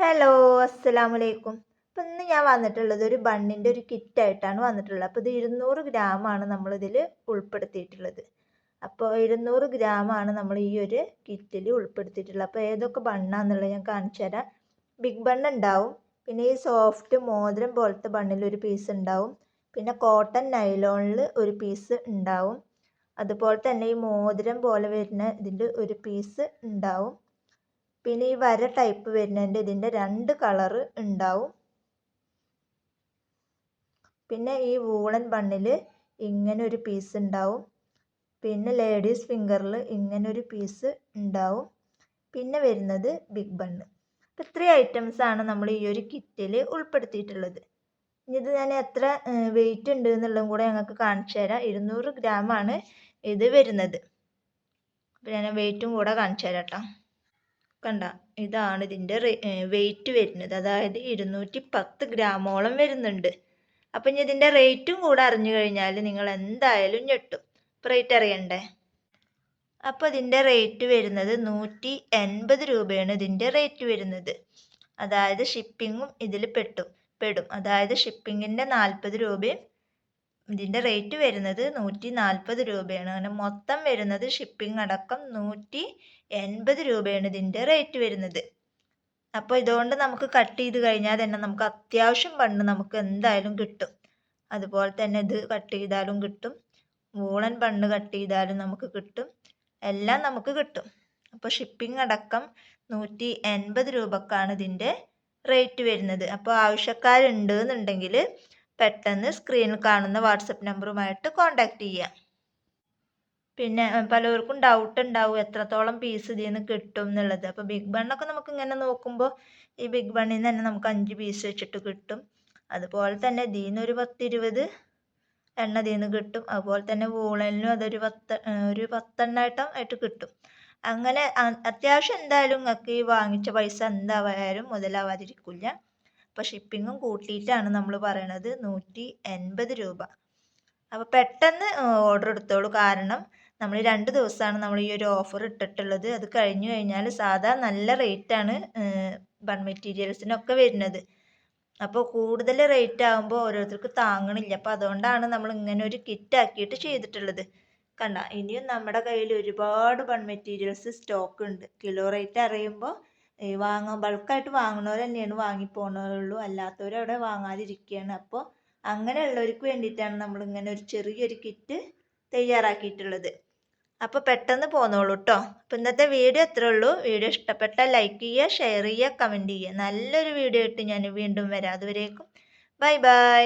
Hello അസ്സലാമു അലൈക്കും അപ്പം ഇന്ന് ഞാൻ വന്നിട്ടുള്ളത് ഒരു ബണ്ണിന്റെ ഒരു കിറ്റായിട്ടാണ് വന്നിട്ടുള്ളത്. അപ്പോൾ ഇത് ഇരുന്നൂറ് ഗ്രാമാണ് നമ്മളിതിൽ ഉൾപ്പെടുത്തിയിട്ടുള്ളത്. അപ്പോൾ ഇരുന്നൂറ് ഗ്രാമാണ് നമ്മൾ ഈ ഒരു കിറ്റിൽ ഉൾപ്പെടുത്തിയിട്ടുള്ളത്. അപ്പോൾ ഏതൊക്കെ ബണ്ണാന്നുള്ളത് ഞാൻ കാണിച്ചു തരാം. ബിഗ് ബണ്ണ് ഉണ്ടാവും. പിന്നെ ഈ സോഫ്റ്റ് മോതിരം പോലത്തെ ബണ്ണിൽ ഒരു പീസ് ഉണ്ടാവും. പിന്നെ കോട്ടൺ നൈലോണിൽ ഒരു പീസ് ഉണ്ടാവും. അതുപോലെ തന്നെ ഈ മോതിരം പോലെ വരുന്ന ഇതിന്റെ ഒരു പീസ് ഉണ്ടാവും. പിന്നെ ഈ വര ടൈപ്പ് വരുന്നതിന്റെ ഇതിന്റെ രണ്ട് കളറ് ഉണ്ടാവും. പിന്നെ ഈ വൂളൻ ബണ്ണിൽ ഇങ്ങനെ ഒരു പീസ് ഉണ്ടാവും. പിന്നെ ലേഡീസ് ഫിംഗറിൽ ഇങ്ങനെ ഒരു പീസ് ഉണ്ടാവും. പിന്നെ വരുന്നത് ബിഗ് ബണ്ണ് അപ്പോൾ ഇത്രയും ഐറ്റംസാണ് ആണ് നമ്മൾ ഈ ഒരു കിറ്റിൽ ഉൾപ്പെടുത്തിയിട്ടുള്ളത്. ഇത് ഞാൻ എത്ര വെയിറ്റ് ഉണ്ട് എന്നുള്ളതും കൂടെ ഞങ്ങൾക്ക് കാണിച്ചു തരാം. ഇരുന്നൂറ് ഗ്രാമാണ് ഇത് വരുന്നത്. അപ്പോൾ ഞാൻ വെയിറ്റും കൂടെ കാണിച്ചു തരാം കേട്ടോ. കണ്ട. ഇതാണ് ഇതിന്റെ വെയിറ്റ് വരുന്നത്. അതായത് ഇരുന്നൂറ്റി പത്ത് ഗ്രാമോളം വരുന്നുണ്ട്. അപ്പം ഇനി ഇതിന്റെ റേറ്റും കൂടെ അറിഞ്ഞു കഴിഞ്ഞാൽ നിങ്ങൾ എന്തായാലും ഞെട്ടും. റേറ്റ് അറിയണ്ടേ? അപ്പോൾ ഇതിന്റെ റേറ്റ് വരുന്നത് നൂറ്റി എൺപത് രൂപയാണ് ഇതിന്റെ റേറ്റ് വരുന്നത്. അതായത് ഷിപ്പിങ്ങും ഇതിൽ പെട്ടു പെടും. അതായത് ഷിപ്പിങ്ങിന്റെ നാൽപ്പത് രൂപയും ഇതിന്റെ റേറ്റ് വരുന്നത് നൂറ്റി നാൽപ്പത് രൂപയാണ്. അങ്ങനെ മൊത്തം വരുന്നത് ഷിപ്പിംഗ് അടക്കം നൂറ്റി എൺപത് രൂപയാണ് ഇതിന്റെ റേറ്റ് വരുന്നത്. അപ്പോൾ ഇതുകൊണ്ട് നമുക്ക് കട്ട് ചെയ്ത് കഴിഞ്ഞാൽ തന്നെ നമുക്ക് അത്യാവശ്യം ബണ്ണ് നമുക്ക് എന്തായാലും കിട്ടും. അതുപോലെ തന്നെ ഇത് കട്ട് ചെയ്താലും കിട്ടും. വൂളൻ ബണ്ണ് കട്ട് ചെയ്താലും നമുക്ക് കിട്ടും. എല്ലാം നമുക്ക് കിട്ടും. അപ്പോൾ ഷിപ്പിംഗ് അടക്കം നൂറ്റി എൺപത് രൂപക്കാണ് ഇതിന്റെ റേറ്റ് വരുന്നത്. അപ്പോൾ ആവശ്യക്കാരുണ്ട് എന്നുണ്ടെങ്കിൽ പെട്ടെന്ന് സ്ക്രീനിൽ കാണുന്ന വാട്സപ്പ് നമ്പറുമായിട്ട് കോൺടാക്റ്റ് ചെയ്യാം. പിന്നെ പലർക്കും ഡൗട്ട് ഉണ്ടാവും എത്രത്തോളം പീസ് ഇതിൽ നിന്ന് കിട്ടും എന്നുള്ളത്. അപ്പോൾ ബിഗ് ബണ്ണൊക്കെ നമുക്ക് ഇങ്ങനെ നോക്കുമ്പോൾ ഈ ബിഗ് ബണ്ണിൽ നിന്ന് തന്നെ നമുക്ക് അഞ്ച് പീസ് വെച്ചിട്ട് കിട്ടും. അതുപോലെ തന്നെ ഇതിൽ നിന്ന് ഒരു പത്തിരുപത് എണ്ണ ഇതിൽ നിന്ന് കിട്ടും. അതുപോലെ തന്നെ വൂളനിലും അതൊരു പത്ത് ഒരു പത്തെണ്ണായിട്ടം ആയിട്ട് കിട്ടും. അങ്ങനെ അത്യാവശ്യം എന്തായാലും നിങ്ങൾക്ക് ഈ വാങ്ങിച്ച പൈസ എന്തായാലും മുതലാവാതിരിക്കില്ല. അപ്പോൾ ഷിപ്പിങ്ങും കൂട്ടിയിട്ടാണ് നമ്മൾ പറയണത് നൂറ്റി എൺപത് രൂപ. അപ്പോൾ പെട്ടെന്ന് ഓർഡർ എടുത്തോളൂ. കാരണം നമ്മൾ രണ്ട് ദിവസമാണ് നമ്മൾ ഈ ഒരു ഓഫർ ഇട്ടിട്ടുള്ളത്. അത് കഴിഞ്ഞു കഴിഞ്ഞാൽ സാധാ നല്ല റേറ്റാണ് ബൺ മെറ്റീരിയൽസിനൊക്കെ വരുന്നത്. അപ്പോൾ കൂടുതൽ റേറ്റ് ആകുമ്പോൾ ഓരോരുത്തർക്ക് താങ്ങണില്ല. അപ്പോൾ അതുകൊണ്ടാണ് നമ്മൾ ഇങ്ങനെ ഒരു കിറ്റ് ആക്കിയിട്ട് ചെയ്തിട്ടുള്ളത്. കണ്ട? ഇനിയും നമ്മുടെ കയ്യിൽ ഒരുപാട് ബൺ മെറ്റീരിയൽസ് സ്റ്റോക്ക് ഉണ്ട്. കിലോ റേറ്റ് അറിയുമ്പോൾ വാങ്ങാൻ ബൾക്കായിട്ട് വാങ്ങുന്നവർ തന്നെയാണ് വാങ്ങിപ്പോണുള്ളൂ അല്ലാത്തവരും അവിടെ വാങ്ങാതിരിക്കുകയാണ്. അപ്പോൾ അങ്ങനെയുള്ളവർക്ക് വേണ്ടിയിട്ടാണ് നമ്മൾ ഇങ്ങനെ ഒരു ചെറിയൊരു കിറ്റ് തയ്യാറാക്കിയിട്ടുള്ളത്. അപ്പോൾ പെട്ടെന്ന് പോന്നോളൂ കേട്ടോ അപ്പോൾ ഇന്നത്തെ വീഡിയോ ഇത്രേ ഉള്ളൂ. വീഡിയോ ഇഷ്ടപ്പെട്ടാൽ ലൈക്ക് ചെയ്യുക ഷെയർ ചെയ്യുക കമന്റ് ചെയ്യുക. നല്ലൊരു വീഡിയോ ഇട്ട് ഞാൻ വീണ്ടും വരാം. അതുവരേക്കും. Bye bye